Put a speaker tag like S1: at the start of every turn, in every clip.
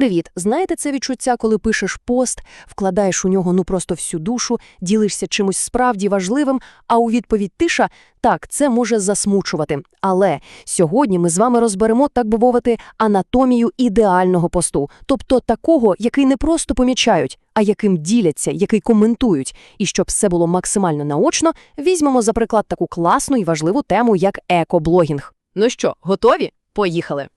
S1: Привіт! Знаєте це відчуття, коли пишеш пост, вкладаєш у нього ну просто всю душу, ділишся чимось справді важливим, а у відповідь тиша так, це може засмучувати. Але сьогодні ми з вами розберемо, так би мовити, анатомію ідеального посту, тобто такого, який не просто помічають, а яким діляться, який коментують. І щоб все було максимально наочно, візьмемо за приклад таку класну і важливу тему, як екоблогінг. Ну що, готові? Поїхали!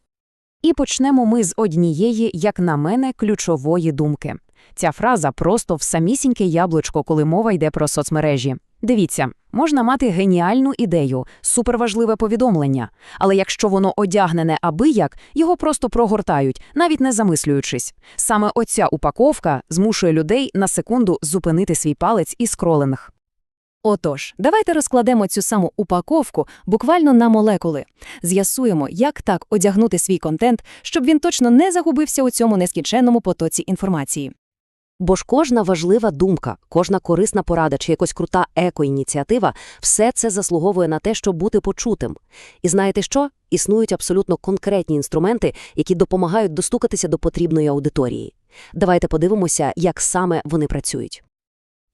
S2: І почнемо ми з однієї, як на мене, ключової думки. Ця фраза просто в самісіньке яблучко, коли мова йде про соцмережі. Дивіться, можна мати геніальну ідею, суперважливе повідомлення, але якщо воно одягнене абияк, його просто прогортають, навіть не замислюючись. Саме оця упаковка змушує людей на секунду зупинити свій палець і скролинг.
S1: Отож, давайте розкладемо цю саму упаковку буквально на молекули. З'ясуємо, як так одягнути свій контент, щоб він точно не загубився у цьому нескінченному потоці інформації. Бо ж кожна важлива думка, кожна корисна порада чи якось крута екоініціатива – все це заслуговує на те, щоб бути почутим. І знаєте що? Існують абсолютно конкретні інструменти, які допомагають достукатися до потрібної аудиторії. Давайте подивимося, як саме вони працюють.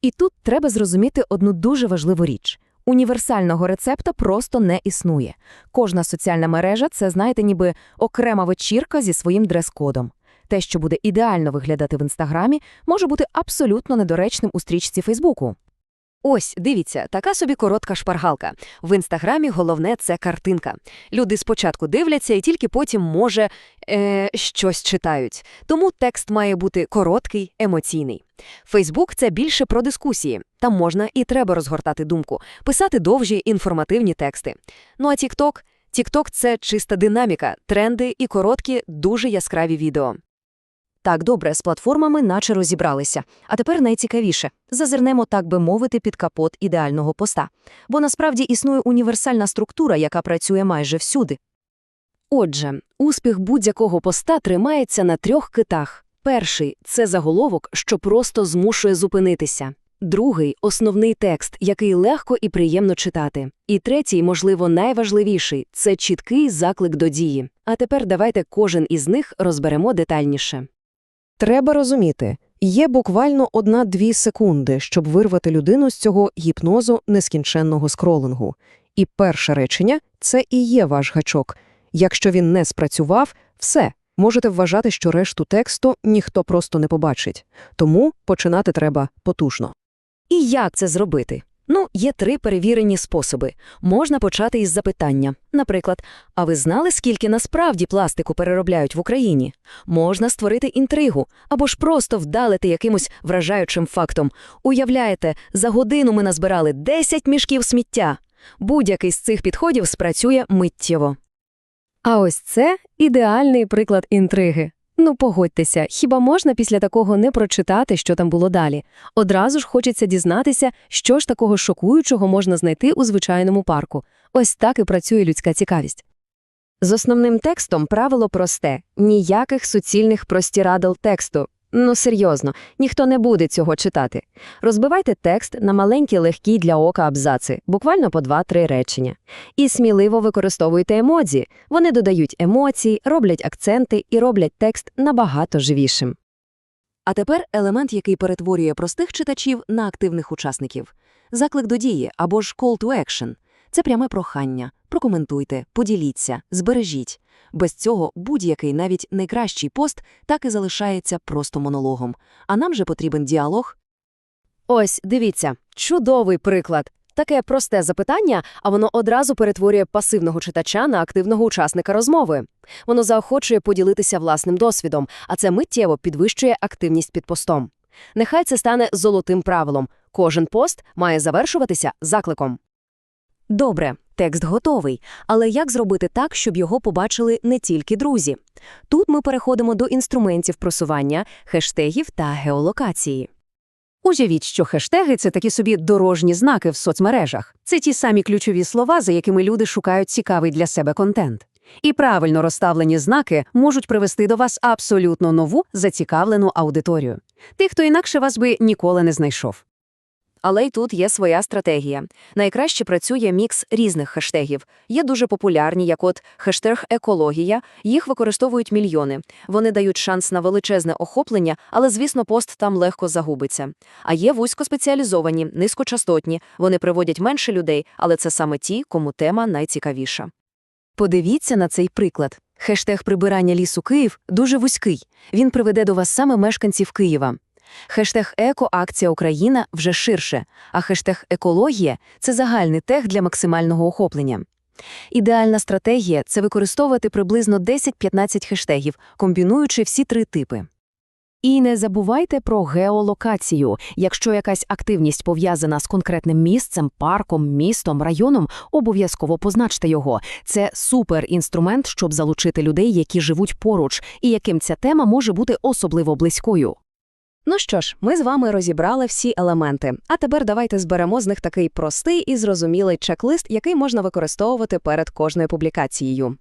S2: І тут треба зрозуміти одну дуже важливу річ. Універсального рецепта просто не існує. Кожна соціальна мережа – це, знаєте, ніби окрема вечірка зі своїм дрес-кодом. Те, що буде ідеально виглядати в Інстаграмі, може бути абсолютно недоречним у стрічці Фейсбуку.
S1: Ось, дивіться, така собі коротка шпаргалка. В інстаграмі головне це картинка. Люди спочатку дивляться і тільки потім, може, е, щось читають. Тому текст має бути короткий, емоційний. Фейсбук це більше про дискусії. Там можна і треба розгортати думку, писати довжі інформативні тексти. Ну а Тікток? Тікток це чиста динаміка, тренди і короткі, дуже яскраві відео. Так, добре, з платформами наче розібралися. А тепер найцікавіше. Зазирнемо, так би мовити, під капот ідеального поста. Бо насправді існує універсальна структура, яка працює майже всюди. Отже, успіх будь-якого поста тримається на трьох китах. Перший – це заголовок, що просто змушує зупинитися. Другий – основний текст, який легко і приємно читати. І третій, можливо, найважливіший – це чіткий заклик до дії. А тепер давайте кожен із них розберемо детальніше.
S3: Треба розуміти, є буквально одна-дві секунди, щоб вирвати людину з цього гіпнозу нескінченного скролингу. І перше речення – це і є ваш гачок. Якщо він не спрацював, все, можете вважати, що решту тексту ніхто просто не побачить. Тому починати треба потужно.
S1: І як це зробити? Ну, є три перевірені способи. Можна почати із запитання. Наприклад, а ви знали, скільки насправді пластику переробляють в Україні? Можна створити інтригу, або ж просто вдалити якимось вражаючим фактом. Уявляєте, за годину ми назбирали 10 мішків сміття. Будь-який з цих підходів спрацює миттєво. А ось це ідеальний приклад інтриги. Ну, погодьтеся, хіба можна після такого не прочитати, що там було далі? Одразу ж хочеться дізнатися, що ж такого шокуючого можна знайти у звичайному парку. Ось так і працює людська цікавість. З основним текстом правило просте – ніяких суцільних простірадл тексту. Ну, серйозно, ніхто не буде цього читати. Розбивайте текст на маленькі легкі для ока абзаци, буквально по 2-3 речення. І сміливо використовуйте емодзі. Вони додають емоції, роблять акценти і роблять текст набагато живішим. А тепер елемент, який перетворює простих читачів на активних учасників. Заклик до дії або ж call to action – це пряме прохання. Прокоментуйте, поділіться, збережіть. Без цього будь-який, навіть найкращий пост, так і залишається просто монологом. А нам же потрібен діалог. Ось, дивіться, чудовий приклад. Таке просте запитання, а воно одразу перетворює пасивного читача на активного учасника розмови. Воно заохочує поділитися власним досвідом, а це миттєво підвищує активність під постом. Нехай це стане золотим правилом. Кожен пост має завершуватися закликом. Добре, текст готовий, але як зробити так, щоб його побачили не тільки друзі? Тут ми переходимо до інструментів просування, хештегів та геолокації.
S2: Уявіть, що хештеги – це такі собі дорожні знаки в соцмережах. Це ті самі ключові слова, за якими люди шукають цікавий для себе контент. І правильно розставлені знаки можуть привести до вас абсолютно нову зацікавлену аудиторію. Тих, хто інакше вас би ніколи не знайшов.
S4: Але й тут є своя стратегія. Найкраще працює мікс різних хештегів. Є дуже популярні, як от хештег «екологія», їх використовують мільйони. Вони дають шанс на величезне охоплення, але, звісно, пост там легко загубиться. А є вузькоспеціалізовані, низькочастотні, вони приводять менше людей, але це саме ті, кому тема найцікавіша.
S2: Подивіться на цей приклад. Хештег прибирання лісу Київ дуже вузький. Він приведе до вас саме мешканців Києва. Хештег «Еко-акція Україна» вже ширше, а хештег «Екологія» – це загальний тег для максимального охоплення. Ідеальна стратегія – це використовувати приблизно 10-15 хештегів, комбінуючи всі три типи. І не забувайте про геолокацію. Якщо якась активність пов'язана з конкретним місцем, парком, містом, районом, обов'язково позначте його. Це суперінструмент, щоб залучити людей, які живуть поруч, і яким ця тема може бути особливо близькою.
S3: Ну що ж, ми з вами розібрали всі елементи. А тепер давайте зберемо з них такий простий і зрозумілий чек-лист, який можна використовувати перед кожною публікацією.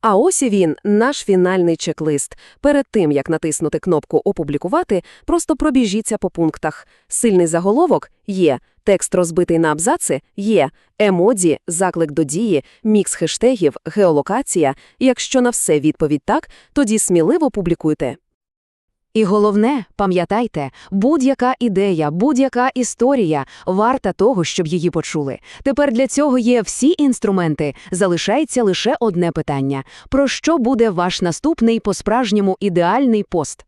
S3: А ось і він, наш фінальний чек-лист. Перед тим, як натиснути кнопку «Опублікувати», просто пробіжіться по пунктах. Сильний заголовок – є, текст розбитий на абзаци – є, емодзі, заклик до дії, мікс хештегів, геолокація. Якщо на все відповідь так, тоді сміливо публікуйте.
S2: І головне, пам'ятайте, будь-яка ідея, будь-яка історія варта того, щоб її почули. Тепер для цього є всі інструменти. Залишається лише одне питання: про що буде ваш наступний по-справжньому ідеальний пост?